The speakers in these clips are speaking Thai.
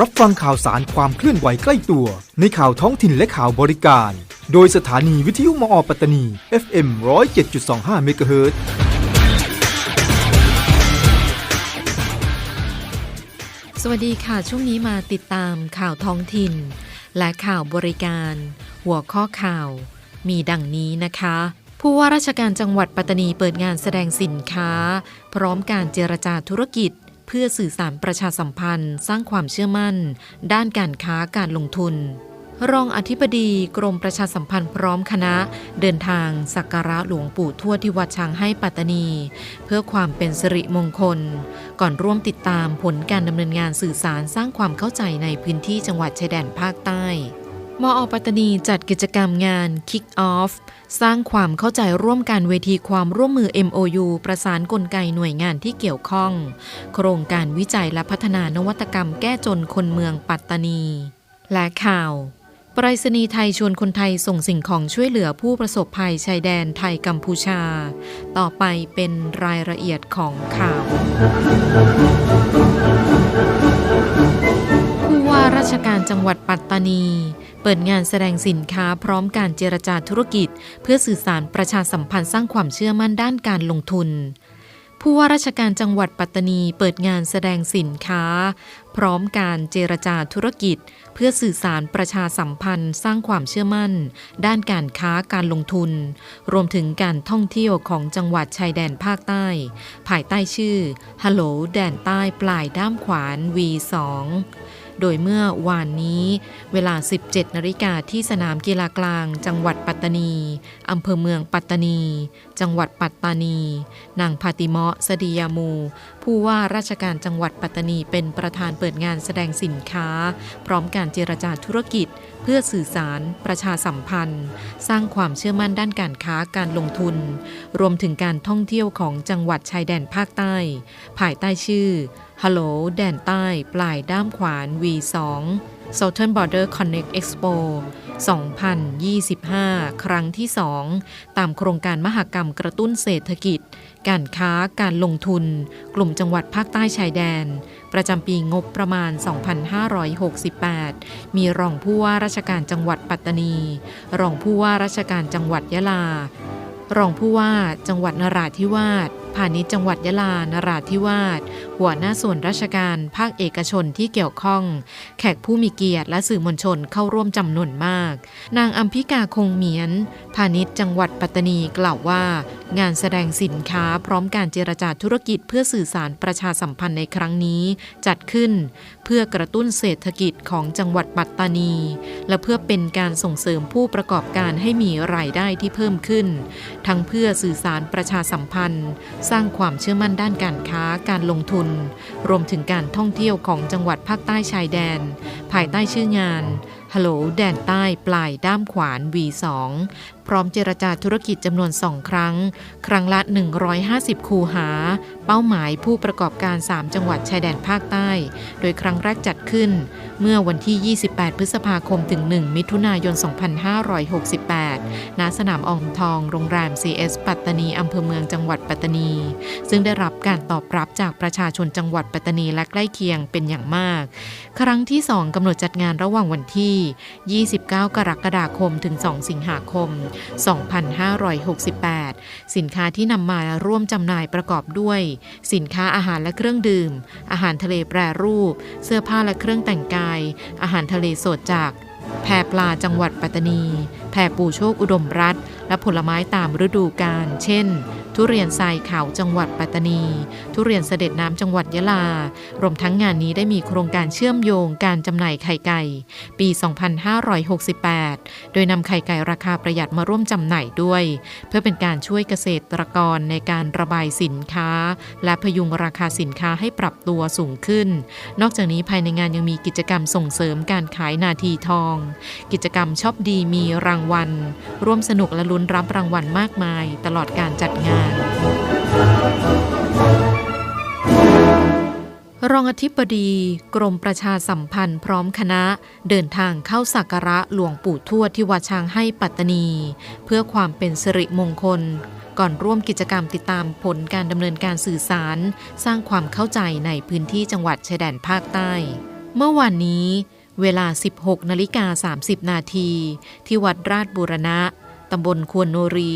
รับฟังข่าวสารความเคลื่อนไหวใกล้ตัว ในข่าวท้องถิ่นและข่าวบริการ โดยสถานีวิทยุมอปัตตานี FM 107.25เมกะเฮิรตสวัสดีค่ะ ช่วงนี้มาติดตามข่าวท้องถิ่น และข่าวบริการ หัวข้อข่าว มีดังนี้นะคะผู้ว่าราชการจังหวัดปัตตานีเปิดงานแสดงสินค้า พร้อมการเจรจาธุรกิจ พื่อสื่อสารประชาสัมพันธ์ สร้างความเชื่อมั่น ด้านการค้าการลงทุน รองอธิบดีกรมประชาสัมพันธ์พร้อมคณะ เดินทางสักการะหลวงปู่ทวดที่วัดช้างให้ปัตตานี เพื่อความเป็นสิริมงคล ก่อนร่วมติดตามผลการดำเนินงานสื่อสารสร้างความเข้าใจในพื้นที่จังหวัดชายแดนภาคใต้ มอปัตตานีจัดกิจกรรมงาน Kick Off สร้างความเข้าใจร่วมกันเวทีความร่วมมือ MOU ประสานกลไกหน่วยงานที่เกี่ยวข้อง โครงการวิจัยและพัฒนานวัตกรรมแก้จนคนเมืองปัตตานี และข่าวปรษณีย์ไทยชวนคนไทยส่งสิ่งของช่วยเหลือผู้ประสบภัยชายแดนไทยกัมพูชา ต่อไปเป็นรายละเอียดของข่าวผู้ว่าราชการจังหวัดปัตตานี เปิดงานแสดงสินค้าพร้อมการเจรจาธุรกิจ เพื่อสื่อสารประชาสัมพันธ์สร้างความเชื่อมั่นด้านการลงทุน ผู้ว่าราชการจังหวัดปัตตานีเปิดงานแสดงสินค้า พร้อมการเจรจาธุรกิจ เพื่อสื่อสารประชาสัมพันธ์ สร้างความเชื่อมั่น ด้านการค้าการลงทุน รวมถึงการท่องเที่ยวของจังหวัดชายแดนภาคใต้ ภายใต้ชื่อฮัลโหลแดนใต้ปลายด้ามขวาน V2 โดยเมื่อวานนี้เวลา 17นาฬิกาที่สนามกีฬากลาง จังหวัดปัตตานี อำเภอเมืองปัตตานี จังหวัดปัตตานี นางพาติเมาะสดียามู ผู้ว่าราชการจังหวัดปัตตานีเป็นประธานเปิดงานแสดงสินค้า พร้อมการเจรจาธุรกิจ เพื่อสื่อสาร ประชาสัมพันธ์ สร้างความเชื่อมั่นด้านการค้าการลงทุน รวมถึงการท่องเที่ยวของจังหวัดชายแดนภาคใต้ ภายใต้ชื่อ ฮัลโหลแดนใต้ปลายด้ามขวาน V2 Southern Border Connect Expo 2025 ครั้งที่ 2 ตามโครงการมหกรรมกระตุ้นเศรษฐกิจ การค้าการลงทุน กลุ่มจังหวัดภาคใต้ชายแดน ประจำปีงบประมาณ 2568 มีรองผู้ว่าราชการจังหวัดปัตตานี รองผู้ว่าราชการจังหวัดยะลา รองผู้ว่าจังหวัดนราธิวาส พาณิชย์จังหวัดยะลานราธิวาสหัวหน้าส่วนราชการภาคเอกชนที่เกี่ยวข้อง แขกผู้มีเกียรติและสื่อมวลชนเข้าร่วมจำนวนมาก นางอัมพิกาคงเหมียน พาณิชย์จังหวัดปัตตานีกล่าวว่า งานแสดงสินค้าพร้อมการเจรจาธุรกิจเพื่อสื่อสารประชาสัมพันธ์ในครั้งนี้ จัดขึ้น เพื่อกระตุ้นเศรษฐกิจของจังหวัดปัตตานี และเพื่อเป็นการส่งเสริมผู้ประกอบการให้มีรายได้ที่เพิ่มขึ้น ทั้งเพื่อสื่อสารประชาสัมพันธ์สร้างความเชื่อมั่นด้านการค้าการลงทุน รวมถึงการท่องเที่ยวของจังหวัดภาคใต้ชายแดน ภายใต้ชื่องานฮัลโหลแดนใต้ปลายด้ามขวาน V2 พร้อมเจรจาธุรกิจจำนวน2ครั้ง ครั้งละ 150 คูหาเป้าหมายผู้ประกอบการ 3 จังหวัดชายแดนภาคใต้ โดยครั้งแรกจัดขึ้น เมื่อวันที่ 28 พฤษภาคมถึง 1 มิถุนายน 2568 ณ สนามออมทอง โรงแรม CS ปัตตานีอำเภอเมืองจังหวัดปัตตานี ซึ่งได้รับการตอบรับจากประชาชนจังหวัดปัตตานีและใกล้เคียงเป็นอย่างมาก ครั้งที่ 2 กำหนดจัดงานระหว่างวันที่ 29 กรกฎาคมถึง 2 สิงหาคม 2568 สินค้าที่นำมาร่วมจำหน่ายประกอบด้วยสินค้าอาหารและเครื่องดื่ม อาหารทะเลแปรรูป เสื้อผ้าและเครื่องแต่งกาย อาหารทะเลสดจากแพรปลาจังหวัดปัตตานี แพรปูโชคอุดมรัฐ และผลไม้ตามฤดูกาล เช่น ทุเรียนทรายขาวจังหวัดปัตตานี ทุเรียนเสด็จน้ำจังหวัดยะลา รวมทั้งงานนี้ได้มีโครงการเชื่อมโยงการจำหน่ายไข่ไก่ ปี 2568 โดยนำไข่ไก่ราคาประหยัดมาร่วมจำหน่ายด้วย เพื่อเป็นการช่วยเกษตรกรในการระบายสินค้า และพยุงราคาสินค้าให้ปรับตัวสูงขึ้น นอกจากนี้ภายในงานยังมีกิจกรรมส่งเสริมการขายนาทีทอง กิจกรรมชอบดีมีรางวัล ร่วมสนุกและลุ้นรับรางวัลมากมาย ตลอดการจัดงานรองอธิบดีกรมประชาสัมพันธ์พร้อมคณะเดินทางเข้าสักการะหลวงปู่ทวดที่วัดช้างให้ปัตตานี เพื่อความเป็นสิริมงคล ก่อนร่วมกิจกรรมติดตามผลการดำเนินการสื่อสาร สร้างความเข้าใจในพื้นที่จังหวัดชายแดนภาคใต้ เมื่อวานนี้ เวลา 16นาฬิกา30 นาทีที่วัดราชบูรณะ ตำบลควรโนรี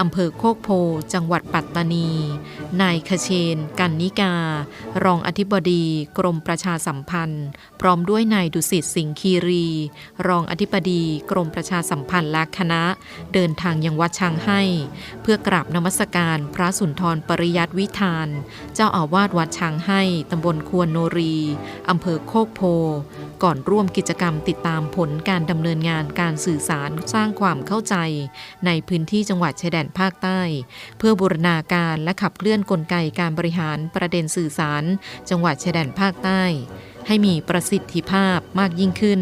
อำเภอโคกโพ จังหวัดปัตตานี นายคเชน กันนิกา รองอธิบดี กรมประชาสัมพันธ์ พร้อมด้วยนายดุสิตสิงห์คีรี รองอธิบดี กรมประชาสัมพันธ์และคณะ เดินทางยังวัดช้างให้ เพื่อกราบนมัสการพระสุนทรปริยัติวิธาน เจ้าอาวาสวัดช้างให้ตำบลควรโนรี อำเภอโคกโพ ก่อนร่วมกิจกรรมติดตามผลการดำเนินงานการสื่อสารสร้างความเข้าใจในพื้นที่จังหวัดชายแดนภาคใต้ เพื่อบูรณาการและขับเคลื่อนกลไกการบริหารประเด็นสื่อสาร จังหวัดชายแดนภาคใต้ ให้มีประสิทธิภาพมากยิ่งขึ้น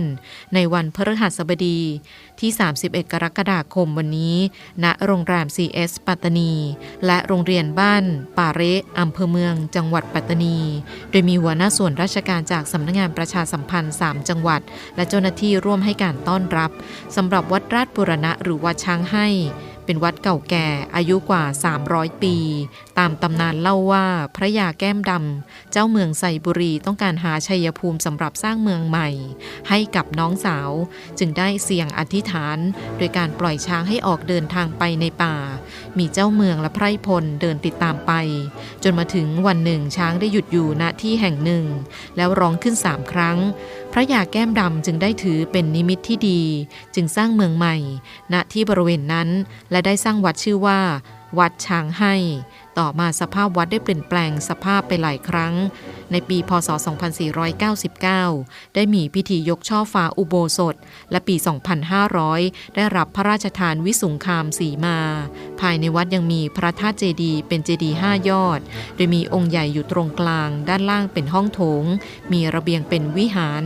ในวันพฤหัสบดีที่ 31 กรกฎาคมวันนี้ ณ โรงแรม CS ปัตตานี และโรงเรียนบ้านป่าเระอำเภอเมือง จังหวัดปัตตานี โดยมีหัวหน้าส่วนราชการจากสำนักงานประชาสัมพันธ์ 3 จังหวัด และเจ้าหน้าที่ร่วมให้การต้อนรับสำหรับวัดราชบุรณะหรือวัดช้างให้ เป็นวัดเก่าแก่อายุกว่า 300 ปี ตามตำนานเล่าว่าพระยาแก้มดำเจ้าเมืองไซบุรีต้องการหาชัยภูมิสำหรับสร้างเมืองใหม่ ให้กับน้องสาว จึงได้เสี่ยงอธิษฐาน โดยการปล่อยช้างให้ออกเดินทางไปในป่า มีเจ้าเมืองและไพร่พลเดินติดตามไป จนมาถึงวันหนึ่งช้างได้หยุดอยู่ณที่แห่งหนึ่ง แล้วร้องขึ้นสามครั้ง พระยาแก้มดำจึงได้ถือเป็นนิมิตที่ดี จึงสร้างเมืองใหม่ ณที่บริเวณนั้นและได้สร้างวัดชื่อว่า วัดช้างให้ ต่อมาสภาพวัดได้เปลี่ยนแปลงสภาพไปหลายครั้ง ในปีพศ 2499 ได้มีพิธียกช่อฟ้าอุโบสถ และปี 2500 ได้รับพระราชทานวิสุงคามสีมา ภายในวัดยังมีพระธาตุเจดีย์เป็นเจดีย์5ยอด โดยมีองค์ใหญ่อยู่ตรงกลาง ด้านล่างเป็นห้องโถง มีระเบียงเป็นวิหาร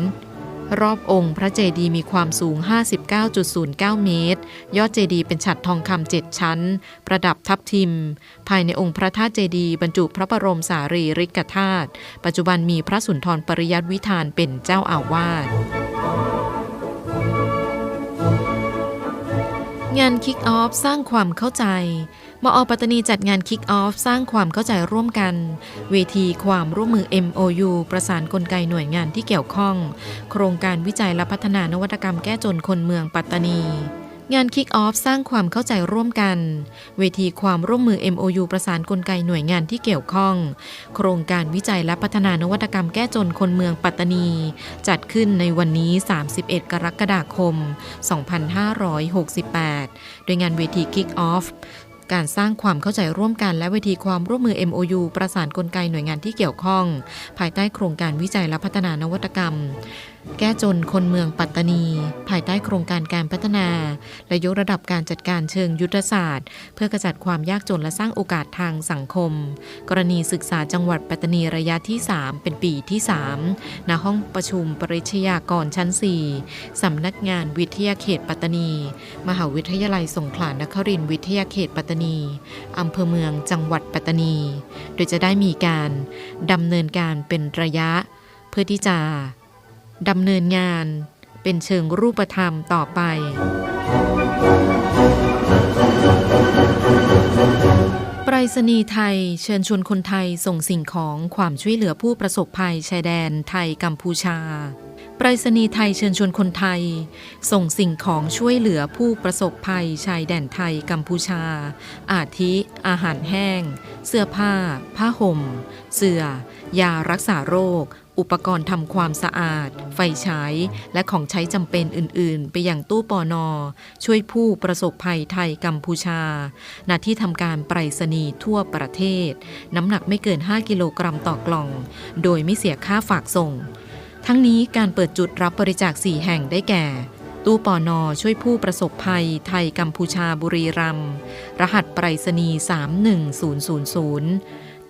รอบองค์พระเจดีย์มีความสูง 59.09 เมตร ยอดเจดีย์เป็นฉัตรทองคำเจ็ดชั้น ประดับทับทิม ภายในองค์พระธาตุเจดีย์บรรจุพระบรมสารีริกธาตุ ปัจจุบันมีพระสุนทรปริยัติวิธานเป็นเจ้าอาวาสงานคิกออฟสร้างความเข้าใจ มอปัตตานีจัดงานคิกออฟสร้างความเข้าใจร่วมกัน เวทีความร่วมมือ MOU ประสานกลไกหน่วยงานที่เกี่ยวข้อง โครงการวิจัยและพัฒนานวัตกรรมแก้จนคนเมืองปัตตานีงานคิกออฟสร้างความเข้าใจร่วมกัน เวทีความร่วมมือ MOU ประสานกลไกหน่วยงานที่เกี่ยวข้อง โครงการวิจัยและพัฒนานวัตกรรมแก้จนคนเมืองปัตตานี จัดขึ้นในวันนี้ 31 กรกฎาคม 2568 โดยงานเวที Kick Off การสร้างความเข้าใจร่วมกันและเวทีความร่วมมือ MOU ประสานกลไกหน่วยงานที่เกี่ยวข้อง ภายใต้โครงการวิจัยและพัฒนานวัตกรรม แก้จนคนเมืองปัตตานี ภายใต้โครงการการพัฒนา และยกระดับการจัดการเชิงยุทธศาสตร์ เพื่อกระจัดความยากจนและสร้างโอกาสทางสังคม กรณีศึกษาจังหวัดปัตตานีระยะที่ 3 เป็นปีที่ 3 ณห้องประชุมปริชยากรชั้น 4 สำนักงานวิทยาเขตปัตตานี มหาวิทยาลัยสงขลานครินทร์วิทยาเขตปัตตานีอำเภอเมืองจังหวัดปัตตานี โดยจะได้มีการดำเนินการเป็นระยะ เพื่อที่จะ ดำเนินงานเป็นเชิงรูปธรรมต่อไป ไปรษณีย์ไทยเชิญชวนคนไทยส่งสิ่งของความช่วยเหลือผู้ประสบภัยชายแดนไทยกัมพูชา ไปรษณีย์ไทยเชิญชวนคนไทย ส่งสิ่งของช่วยเหลือผู้ประสบภัยชายแดนไทยกัมพูชา อาทิ อาหารแห้ง เสื้อผ้า ผ้าห่ม เสื่อ ยารักษาโรค อุปกรณ์ทำความสะอาด ไฟฉายและของใช้จำเป็นอื่น ๆ ไปยังตู้ปอนอ ช่วยผู้ประสบภัยไทยกัมพูชา ณ ที่ทำการไปรษณีย์ทั่วประเทศ น้ำหนักไม่เกิน 5 กิโลกรัมต่อกล่อง โดยไม่เสียค่าฝากส่ง ทั้งนี้การเปิดจุดรับบริจาค 4 แห่งได้แก่ตู้ปอนอช่วยผู้ประสบภัยไทยกัมพูชาบุรีรัมย์รหัสไปรษณีย์ 31000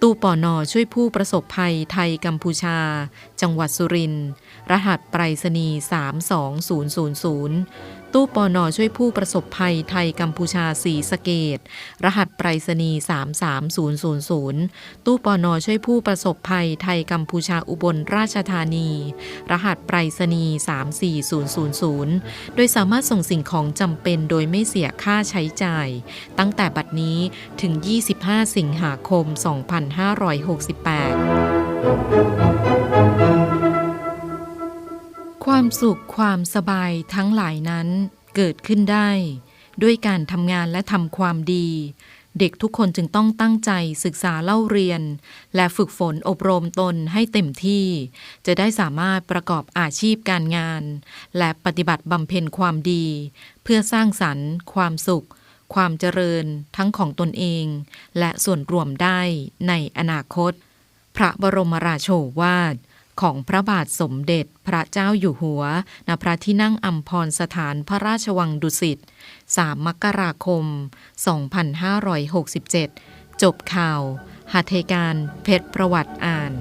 ตู้ปอนอช่วยผู้ประสบภัยไทยกัมพูชา จังหวัดสุรินทร์ รหัสไปรษณีย์ 32000 ตู้ปอนอช่วยผู้ประสบภัยไทยกัมพูชาสีสะเกต รหัสไปรษณีย์33000 ตู้ปอนอช่วยผู้ประสบภัยไทยกัมพูชาอุบลราชธานี รหัสไปรษณีย์34000 โดยสามารถส่งสิ่งของจำเป็นโดยไม่เสียค่าใช้จ่าย ตั้งแต่บัดนี้ถึง 25 สิงหาคม 2568 ความสุขความสบายทั้งหลายนั้นเกิดขึ้นได้ ด้วยการทำงานและทำความดี เด็กทุกคนจึงต้องตั้งใจศึกษาเล่าเรียน และฝึกฝนอบรมตนให้เต็มที่ จะได้สามารถประกอบอาชีพการงาน และปฏิบัติบำเพ็ญความดี เพื่อสร้างสรรค์ ความสุข ความเจริญทั้งของตนเอง และส่วนรวมได้ในอนาคต พระบรมราโชวาท ของพระบาทสมเด็จพระเจ้าอยู่หัว ณ พระที่นั่งอัมพรสถานพระราชวังดุสิต 3 มกราคม 2567 จบข่าวหัตถการเพชรประวัติอ่าน